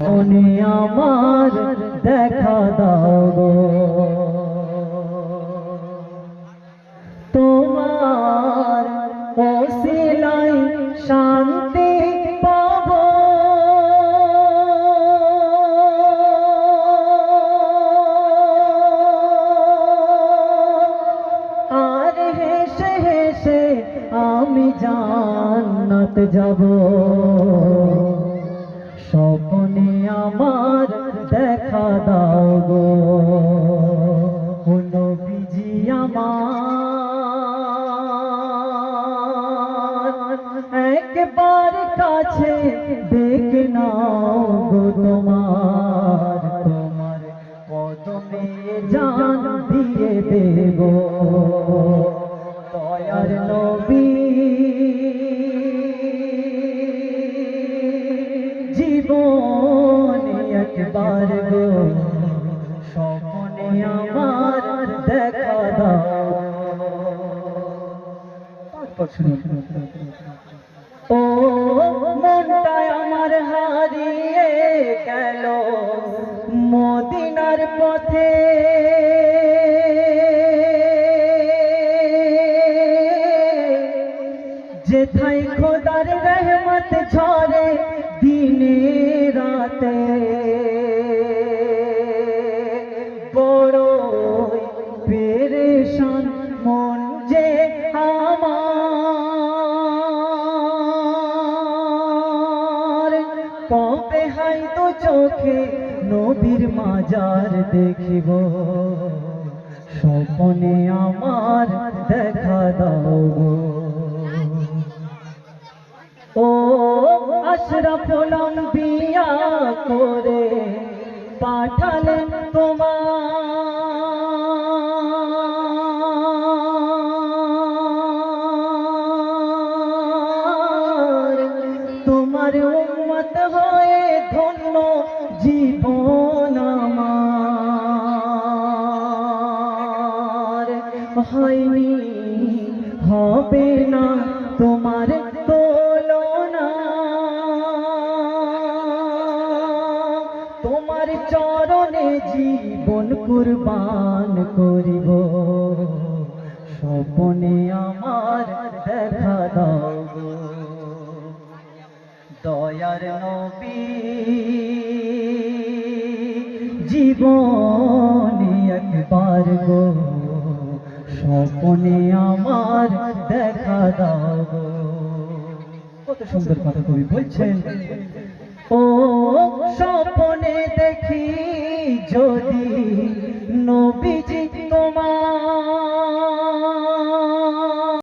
মনে আমার দেখা দাও গো। তোমার ওসিলাই শান্তি পাব। আর হেসে হেসে আমি জান্নাত যাব। স্বপ্নে আমার দেখা দাও গো। নবীজি আমার, একবার কাছে দেখ নাও গো তোমার। তোমার কদমে জান জীবনে একবার গো। স্বপ্নে আমার দেখা দাও। ও মনটাই আমার হারিয়ে গেল মদিনার পথে। যেথায় খোদার রহমত ঝরে হাই তো চোখে নবীর মাজার দেখিব স্বপনে আমার দেখা দাও গো। ও আশরাফ বিয়া করে হয়নি। হবে না তোমার তুলনা। তোমার চরণে জীবন কুরবান করিব। স্বপনে আমার দেখা দাও দয়ার নবী, জীবনে একবার গো। স্বপনে আমার দেখা দাও কত সুন্দর কথা কবি বলছেন। ও স্বপনে দেখি যদি নবীজি তোমার